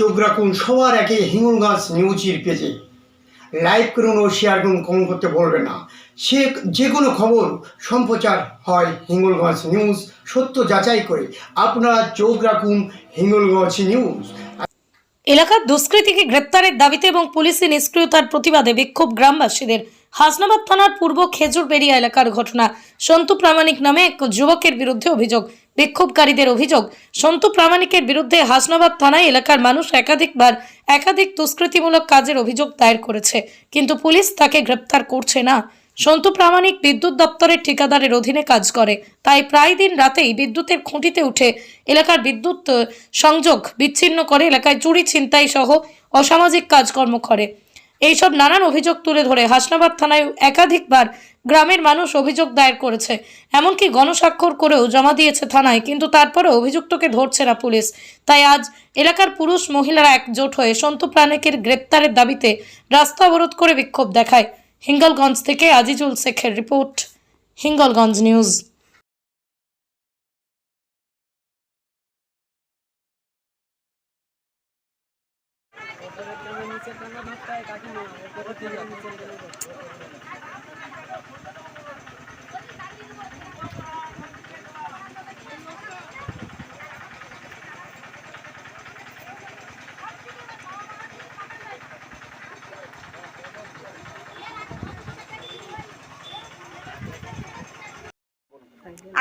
চোখ রাখুন, সবার একে হিঙ্গলগঞ্জ নিউজের পেজে। লাইক করুন ও শেয়ার করুন কমেন্ট করতে ভুলবেন না। সে যে কোনো খবর, সম্প্রচার হয় হিঙ্গলগঞ্জ নিউজ, সত্য যাচাই করে। আপনারা চোখ রাখুন হিঙ্গলগঞ্জ নিউজ। এলাকার দুষ্কৃতীকে গ্রেপ্তারের দাবিতে এবং পুলিশের নিষ্ক্রিয়তার প্রতিবাদে বিক্ষোভ গ্রামবাসীদের। হাসনাবাদ থানার পূর্ব খেজুর খেজুরবেড়িয়া এলাকার ঘটনা। সন্তু প্রামাণিক নামে এক যুবকের বিরুদ্ধে অভিযোগ। বিক্ষোভকারীদের অভিযোগ, সন্তু প্রামাণিকের বিরুদ্ধে হাসনাবাদ থানায় এলাকার মানুষ একাধিকবার একাধিক দুষ্কৃতিমূলক কাজের অভিযোগ দায়ের করেছে, কিন্তু পুলিশ তাকে গ্রেপ্তার করছে না। সন্তু প্রামাণিক বিদ্যুৎ দপ্তরের ঠিকাদারের অধীনে কাজ করে, তাই প্রায় দিন রাতেই বিদ্যুতের খুঁটিতে উঠে এলাকার বিদ্যুৎ সংযোগ বিচ্ছিন্ন করে এলাকায় চুরি ছিনতাই সহ অসামাজিক কাজকর্ম করে। এইসব নানান অভিযোগ তুলে ধরে হাসনাবাদ থানায় একাধিকবার গ্রামের মানুষ অভিযোগ দায়ের করেছে। এমনকি গণস্বাক্ষর করেও জমা দিয়েছে থানায়, কিন্তু তারপরে অভিযুক্তকে ধরছে না পুলিশ। তাই আজ এলাকার পুরুষ মহিলারা একজোট হয়ে সন্তু প্রাণেকের গ্রেপ্তারের দাবিতে রাস্তা অবরোধ করে বিক্ষোভ দেখায়। হিঙ্গলগঞ্জ থেকে আজিজুল শেখের রিপোর্ট, হিঙ্গলগঞ্জ নিউজ।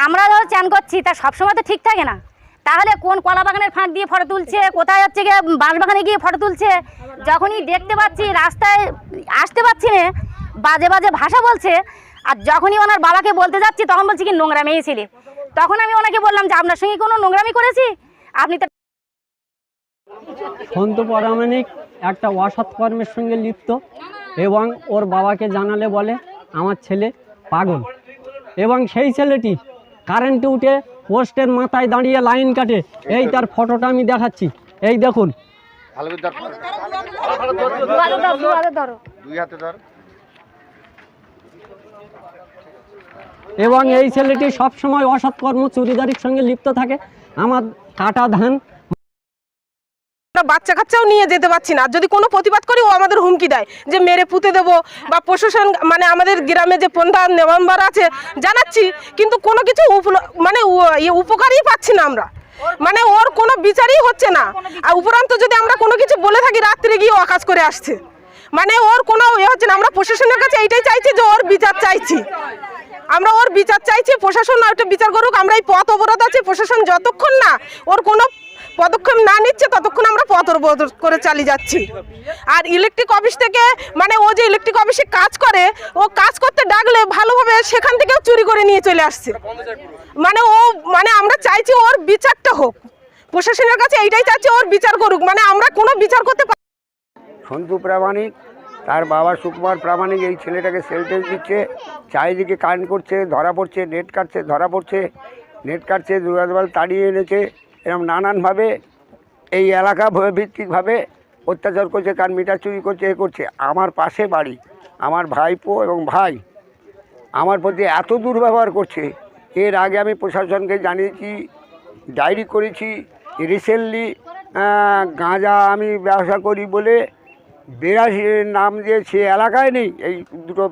আমরা ধরো চান করছি তা সবসময় তো ঠিক থাকে না। তাহলে কোন কলা বাগানের ফাঁক দিয়ে ফটো তুলছে? কোথায় হচ্ছে গিয়ে বাঁশ বাগানে গিয়ে ফটো তুলছে? যখনই দেখতে পাচ্ছি, রাস্তায় আসতে পারছি না, বাজে বাজে ভাষা বলছে, আর যখনই ওনার বাবাকে বলতে যাচ্ছি, তখন বলছি কি নোংরা মেয়ে ছেলে। তখন আমি ওনাকে বললাম যে, আপনার সঙ্গে কোনো নোংরামি করেছি? আপনি তো সন্তু পরামাণিক একটা অসৎ কর্মের সঙ্গে লিপ্ত, এবং ওর বাবাকে জানালে বলে, আমার ছেলে পাগল। এবং সেই ছেলেটি কারেন্টে উঠে পোস্টের মাথায় দাঁড়িয়ে লাইন কাটে। এই তার ফটোটা আমি দেখাচ্ছি। এই দেখুন। ভালো করে ধর। দুয়ারে ধরো, দুয়ারে ধরো। দুই হাতে ধর। এবং এই ছেলেটি সবসময় অসৎকর্ম চুরিদারির সঙ্গে লিপ্ত থাকে। আমার কাটা ধান আমরা বাচ্চা কাচ্চাও নিয়ে যেতে পারছি না। যদি কোনো প্রতিবাদ করি, ও আমাদের হুমকি দেয় যে মেরে পুঁতে দেবো বা প্রশাসন মানে আমাদের গ্রামে যে পন্থা মেম্বার আছে, জানাচ্ছি, কিন্তু কোনো কিছু মানে ইয়ে উপকারই পাচ্ছি না আমরা। মানে ওর কোনো বিচারই হচ্ছে না। আর উপরান্ত যদি আমরা কোনো কিছু বলে থাকি, রাত্রে গিয়ে ও কাজ করে আসছে। মানে ওর কোনো ইয়ে হচ্ছে না। আমরা প্রশাসনের কাছে এইটাই চাইছি যে ওর বিচার চাইছি। আমরা ওর বিচার চাইছি, প্রশাসন একটা বিচার করুক। আমরা এই পথ অবরোধ আছে, প্রশাসন যতক্ষণ না ওর কোনো পদক্ষেপ না নিচ্ছে ততক্ষণ আমরা অবরোধ করে চালিয়ে যাচ্ছি। আর ইলেকট্রিক অফিস থেকে মানে ও যে ইলেকট্রিক অফিসে কাজ করে, ও কাজ করতে ডাকলে ভালোভাবে সেখান থেকেও চুরি করে নিয়ে চলে আসছে। মানে ও মানে আমরা চাইছি ওর বিচারটা হোক। প্রশাসনের কাছে এইটাই চাচ্ছি ওর বিচার করুক। মানে আমরা কোনো বিচার করতে পার- সন্তু প্রামাণিক, তার বাবা সুকুমার প্রামাণিক এই ছেলেটাকে সেলটেজ দিচ্ছে। চারিদিকে কারেন্ট করছে, ধরা পড়ছে নেট কাটছে, ধরা পড়ছে নেট কাটছে, দুরাজবাল তাড়িয়ে এনেছে। এরকম নানানভাবে এই এলাকা ভিত্তিকভাবে অত্যাচার করছে, কার মিটার চুরি করছে, এ করছে। আমার পাশে বাড়ি, আমার ভাইপো এবং ভাই আমার প্রতি এত দুর্ব্যবহার করছে। এর আগে আমি প্রশাসনকে জানিয়েছি, ডায়েরি করেছি, রিসেন্টলি গাঁজা আমি ব্যবসা করি বলে বিরাশি নাম দিয়ে সে এলাকায় নেই, এই দুটো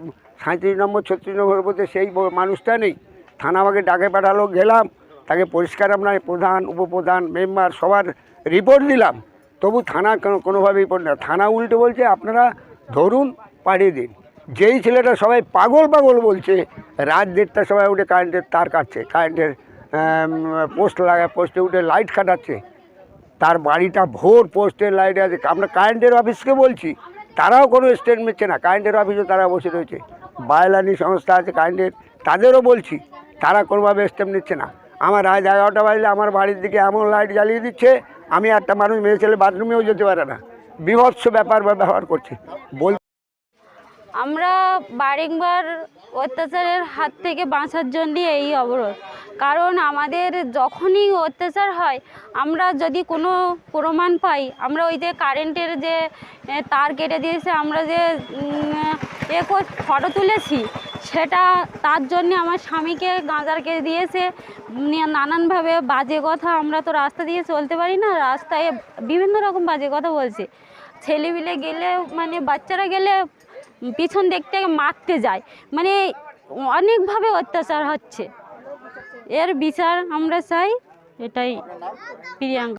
সাঁত্রিশ নম্বর, ছত্রিশ নম্বরের মধ্যে সেই মানুষটা নেই। থানা আমাকে ডাকে পাঠালো, গেলাম তাকে পরিষ্কার আপনার প্রধান, উপপ্রধান, মেম্বার সবার রিপোর্ট দিলাম। তবু থানা কোনো- কোনোভাবেই রিপোর্ট না। থানা উল্টে বলছে, আপনারা ধরুন, পাঠিয়ে দিন। যেই ছেলেটা সবাই পাগল পাগল বলছে, রাত দেড়টার সবাই উঠে কারেন্টের তার কাটছে কারেন্টের পোস্ট লাগায় পোস্টে উঠে লাইট কাটাচ্ছে। তার বাড়িটা ভোর পোস্টের লাইটে আছে। আমরা কারেন্টের অফিসকে বলছি, তারাও কোনো স্টেট নিচ্ছে না। কারেন্টের অফিসে তারা বসে রয়েছে। বায়লানি সংস্থা আছে কারেন্টের তাদেরও বলছি, তারা কোনোভাবে স্টেপ নিচ্ছে না। আমার রাত এগারোটা বাজলে আমার বাড়ির দিকে এমন লাইট জ্বালিয়ে দিচ্ছে, আমি একটা মানুষ মেয়ে ছেলে বাথরুমেও যেতে পারে না। বিভৎস ব্যাপার ব্যবহার করছে। বল আমরা বারংবার অত্যাচারের হাত থেকে বাঁচার জন্যই এই অবরোধ। কারণ আমাদের যখনই অত্যাচার হয়, আমরা যদি কোনো প্রমাণ পাই, আমরা ওই যে কারেন্টের যে তার কেটে দিয়েছে, আমরা যে এ, ফটো তুলেছি সেটা তার জন্য আমার স্বামীকে গাঁজারকে দিয়েছে নানানভাবে বাজে কথা আমরা তো রাস্তা দিয়ে চলতে পারি না, রাস্তায় বিভিন্ন রকম বাজে কথা বলছে। ছেলেপিলে গেলে মানে বাচ্চারা গেলে পিছন দেখতে মারতে যায়। মানে অনেকভাবে অত্যাচার হচ্ছে। এর বিচার আমরা চাই, এটাই প্রিয়াঙ্কা।